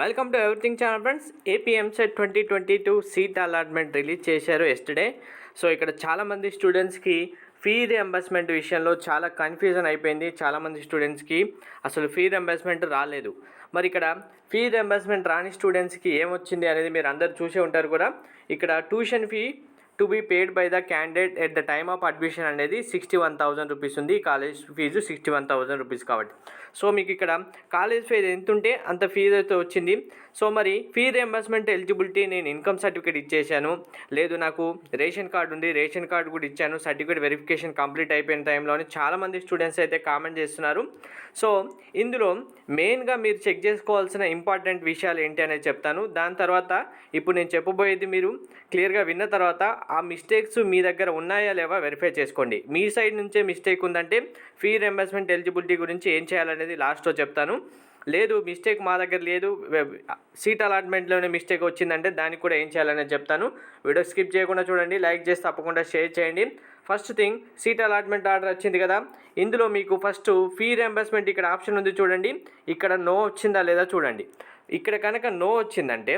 Welcome to everything channel friends AP EAMCET twenty twenty two seat allotment release చేశారు yesterday so ఇక్కడ చాలామంది స్టూడెంట్స్కి fee reimbursement విషయంలో చాలా కన్ఫ్యూజన్ అయిపోయింది. చాలామంది స్టూడెంట్స్కి అసలు ఫీ రియంబర్స్మెంట్ రాలేదు. మరి ఇక్కడ ఫీ రియంబర్స్మెంట్ రాని స్టూడెంట్స్కి ఏమొచ్చింది అనేది మీరు అందరు చూసే ఉంటారు కూడా. ఇక్కడ tuition fee to be paid by the candidate at the time of admission అనేది సిక్స్టీ వన్ థౌసండ్ రూపీస్ ఉంది. College fees sixty one thousand rupees కాబట్టి. సో మీకు ఇక్కడ కాలేజ్ ఫీజు ఎంత ఉంటే అంత ఫీజు అయితే వచ్చింది. సో మరి ఫీ రియంబర్స్మెంట్ ఎలిజిబిలిటీ నేను ఇన్కమ్ సర్టిఫికేట్ ఇచ్చేసాను లేదు నాకు రేషన్ కార్డు ఉంది. రేషన్ కార్డు కూడా ఇచ్చాను. సర్టిఫికేట్ వెరిఫికేషన్ కంప్లీట్ అయిపోయిన టైంలోనే చాలామంది స్టూడెంట్స్ అయితే కామెంట్ చేస్తున్నారు. సో ఇందులో మెయిన్గా మీరు చెక్ చేసుకోవాల్సిన ఇంపార్టెంట్ విషయాలు ఏంటి అనేది చెప్తాను. దాని తర్వాత ఇప్పుడు నేను చెప్పబోయేది మీరు క్లియర్గా విన్న తర్వాత ఆ మిస్టేక్స్ మీ దగ్గర ఉన్నాయా లేవా వెరిఫై చేసుకోండి. మీ సైడ్ నుంచే మిస్టేక్ ఉందంటే ఫీ రెంబర్స్మెంట్ ఎలిజిబిలిటీ గురించి ఏం చేయాలనేది లాస్ట్లో చెప్తాను. లేదు మిస్టేక్ మా దగ్గర లేదు. సీట్ అలాట్మెంట్లోనే మిస్టేక్ వచ్చిందంటే దానికి కూడా ఏం చేయాలనేది చెప్తాను. వీడియో స్కిప్ చేయకుండా చూడండి. లైక్ చేసి తప్పకుండా షేర్ చేయండి. First thing seat allotment order వచ్చింది కదా. ఇందులో మీకు ఫస్ట్ ఫీ రియంబర్స్మెంట్ ఇక్కడ ఆప్షన్ ఉంది చూడండి. ఇక్కడ నో వచ్చిందా లేదా చూడండి. ఇక్కడ కనుక నో వచ్చిందంటే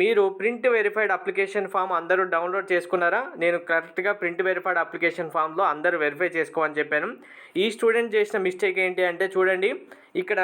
మీరు ప్రింట్ వెరిఫైడ్ అప్లికేషన్ ఫామ్ అందరూ డౌన్లోడ్ చేసుకున్నారా? నేను కరెక్ట్గా ప్రింట్ వెరిఫైడ్ అప్లికేషన్ ఫామ్లో అందరూ వెరిఫై చేసుకోమని చెప్పాను. ఈ స్టూడెంట్ చేసిన మిస్టేక్ ఏంటి అంటే చూడండి ఇక్కడ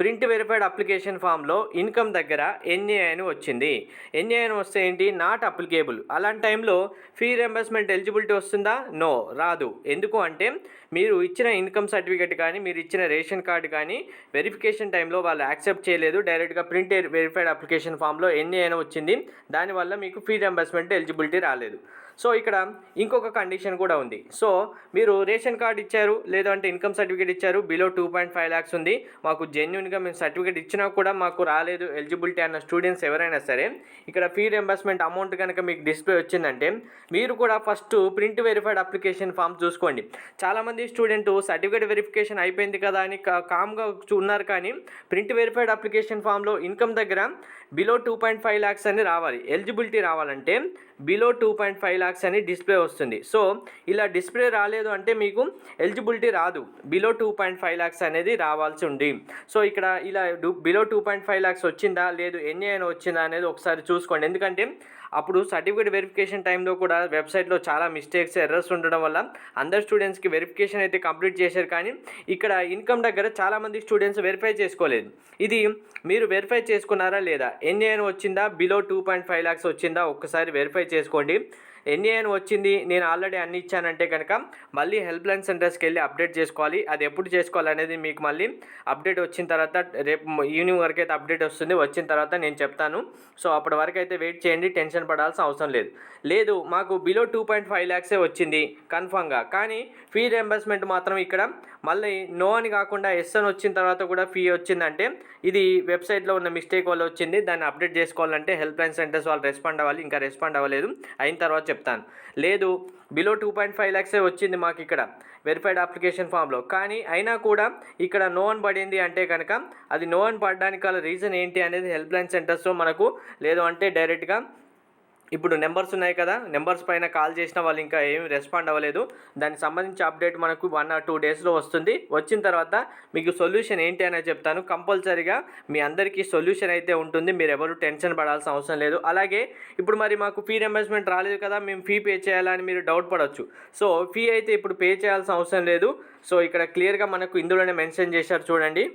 ప్రింట్ వెరిఫైడ్ అప్లికేషన్ ఫామ్లో ఇన్కమ్ దగ్గర ఎన్ఏఐ అని వచ్చింది. ఎన్ఏఐ అని వస్తే ఏంటి? Not applicable. అలాంటి టైంలో ఫీ రియంబర్స్మెంట్ ఎలిజిబిలిటీ వస్తుందా? నో రాదు. ఎందుకు అంటే మీరు ఇచ్చిన ఇన్కమ్ సర్టిఫికేట్ కానీ మీరు ఇచ్చిన రేషన్ కార్డు కానీ వెరిఫికేషన్ టైంలో వాళ్ళు యాక్సెప్ట్ చేయలేదు. డైరెక్ట్గా ప్రింట్ వెరిఫైడ్ అప్లికేషన్ ఫామ్లో ఎన్ని అయినా వచ్చింది. దానివల్ల మీకు ఫీ రియంబర్స్మెంట్ ఎలిజిబిలిటీ రాలేదు. సో ఇక్కడ ఇంకొక కండిషన్ కూడా ఉంది. సో మీరు రేషన్ కార్డ్ ఇచ్చారు లేదంటే ఇన్కమ్ సర్టిఫికేట్ ఇచ్చారు below two point five lakhs ఉంది. మాకు జెన్యున్గా మేము సర్టిఫికేట్ ఇచ్చినా కూడా మాకు రాలేదు ఎలిజిబిలిటీ అన్న స్టూడెంట్స్ ఎవరైనా సరే. ఇక్కడ ఫీ రింబర్స్మెంట్ అమౌంట్ కనుక మీకు డిస్ప్లే వచ్చిందంటే మీరు కూడా first print verified application form చూసుకోండి. చాలామంది స్టూడెంట్ సర్టిఫికేట్ వెరిఫికేషన్ అయిపోయింది కదా అని కామ్గా ఉన్నారు కానీ ప్రింట్ వెరిఫైడ్ అప్లికేషన్ ఫామ్లో ఇన్కమ్ దగ్గర below two point five lakhs అని రావాలి. ఎలిజిబిలిటీ రావాలంటే below two point five lakhs అని డిస్ప్లే వస్తుంది. సో ఇలా డిస్ప్లే రాలేదు అంటే మీకు ఎలిజిబిలిటీ రాదు. Below two point five lakhs అనేది రావాల్సి ఉంది. సో ఇక్కడ ఇలా below two point five lakhs వచ్చిందా? లేదు ఎన్ని అయినా వచ్చిందా అనేది ఒకసారి చూసుకోండి. ఎందుకంటే అప్పుడు సర్టిఫికేట్ వెరిఫికేషన్ టైంలో కూడా వెబ్సైట్లో చాలా మిస్టేక్స్ ఎర్రర్స్ ఉండడం వల్ల అందరు స్టూడెంట్స్కి వెరిఫికేషన్ అయితే కంప్లీట్ చేశారు. కానీ ఇక్కడ ఇన్కమ్ దగ్గర చాలామంది స్టూడెంట్స్ వెరిఫై చేసుకోలేదు. ఇది మీరు వెరిఫై చేసుకున్నారా లేదా? ఎన్ఏఎన్ వచ్చిందా? Below two point five lakhs వచ్చిందా? ఒక్కసారి వెరిఫై చేసుకోండి. ఎన్ఏఎన్ వచ్చింది నేను ఆల్రెడీ అన్ని ఇచ్చానంటే కనుక మళ్ళీ హెల్ప్ లైన్ సెంటర్స్కి వెళ్ళి అప్డేట్ చేసుకోవాలి. అది ఎప్పుడు చేసుకోవాలనేది మీకు మళ్ళీ అప్డేట్ వచ్చిన తర్వాత రేపు ఈవినింగ్ వరకు అయితే అప్డేట్ వస్తుంది. వచ్చిన తర్వాత నేను చెప్తాను. సో అప్పటి వరకు అయితే వెయిట్ చేయండి. టెన్షన్ పడాల్సిన అవసరం లేదు. లేదు మాకు బిలో టూ పాయింట్ ఫైవ్ ల్యాక్సే వచ్చింది కన్ఫామ్గా. కానీ ఫీ రియంబర్స్మెంట్ మాత్రం ఇక్కడ మళ్ళీ నో అని కాకుండా ఎస్ అని వచ్చిన తర్వాత కూడా ఫీ వచ్చిందంటే ఇది వెబ్సైట్లో ఉన్న మిస్టేక్ వల్ల వచ్చింది. దాన్ని అప్డేట్ చేసుకోవాలంటే హెల్ప్ లైన్ సెంటర్స్ వాళ్ళు రెస్పాండ్ అవ్వాలి. ఇంకా రెస్పాండ్ అవ్వలేదు. అయిన తర్వాత చెప్తాను. లేదు బిలో టూ పాయింట్ ఫైవ్ ల్యాక్సే వచ్చింది మాకు ఇక్కడ వెరిఫైడ్ అప్లికేషన్ ఫామ్లో. కానీ అయినా కూడా ఇక్కడ నో అని పడింది అంటే కనుక అది నో అని పడడానికి గల రీజన్ ఏంటి అనేది హెల్ప్ లైన్ సెంటర్స్లో మనకు లేదు అంటే డైరెక్ట్గా ఇప్పుడు నెంబర్స్ ఉన్నాయి కదా నెంబర్స్ పైన కాల్ చేసిన వాళ్ళు ఇంకా ఏమి రెస్పాండ్ అవ్వలేదు. దానికి సంబంధించి అప్డేట్ మనకు వన్ ఆర్ టూ డేస్లో వస్తుంది. వచ్చిన తర్వాత మీకు సొల్యూషన్ ఏంటి అనేది చెప్తాను. కంపల్సరీగా మీ అందరికీ సొల్యూషన్ అయితే ఉంటుంది. మీరు ఎవరు టెన్షన్ పడాల్సిన అవసరం లేదు. అలాగే ఇప్పుడు మరి మాకు ఫీ రింబర్స్మెంట్ రాలేదు కదా మేము ఫీ పే చేయాలని మీరు డౌట్ పడవచ్చు సో ఫీ అయితే ఇప్పుడు పే చేయాల్సిన అవసరం లేదు. సో ఇక్కడ క్లియర్గా మనకు ఇందులోనే మెన్షన్ చేశారు చూడండి.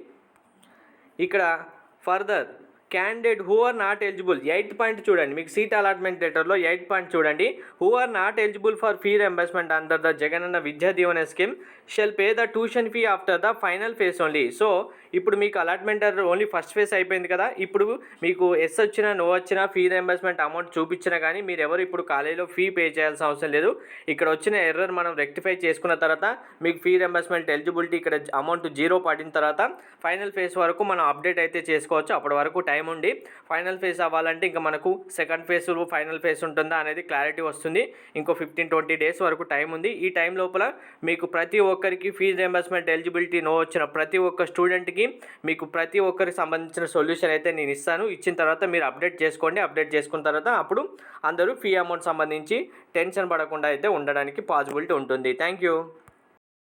ఇక్కడ further candidate who are not eligible eighth point చూడండి. మీకు సీట్ అలాట్మెంట్ లెటర్లో ఎయిట్ పాయింట్ చూడండి. Who are not eligible for fee reimbursement under the Jagananna Vidya Deevena scheme shall pay the tuition fee after the final phase only so ఇప్పుడు మీకు allotment only first face అయిపోయింది కదా. ఇప్పుడు మీకు yes వచ్చినా no వచ్చినా fee reimbursement amount చూపించినా కానీ మీరు ఎవరు ఇప్పుడు కాలేజీలో ఫీ పే చేయాల్సిన అవసరం లేదు. ఇక్కడ వచ్చిన ఎర్రర్ మనం రెక్టిఫై చేసుకున్న తర్వాత మీకు ఫీ రెంబర్స్మెంట్ ఎలిజిబిలిటీ ఇక్కడ అమౌంట్ జీరో పడిన తర్వాత ఫైనల్ ఫేస్ వరకు మనం అప్డేట్ అయితే చేసుకోవచ్చు. అప్పటి వరకు టైం ఉండి ఫైనల్ ఫేస్ అవ్వాలంటే ఇంకా మనకు సెకండ్ ఫేజ్ ఫైనల్ ఫేస్ ఉంటుందా అనేది క్లారిటీ వస్తుంది. ఇంకో ఫిఫ్టీన్ ట్వంటీ డేస్ వరకు టైం ఉంది. ఈ టైం లోపల మీకు ప్రతి ఒక్కరికి ఫీజు రియంబర్స్మెంట్ ఎలిజిబిలిటీ నో వచ్చిన ప్రతి ఒక్క స్టూడెంట్కి మీకు ప్రతి ఒక్కరికి సంబంధించిన సొల్యూషన్ అయితే నేను ఇస్తాను. ఇచ్చిన తర్వాత మీరు అప్డేట్ చేసుకోండి. అప్డేట్ చేసుకున్న తర్వాత అప్పుడు అందరూ ఫీ అమౌంట్ సంబంధించి టెన్షన్ పడకుండా అయితే ఉండడానికి పాసిబిలిటీ ఉంటుంది. Thank you.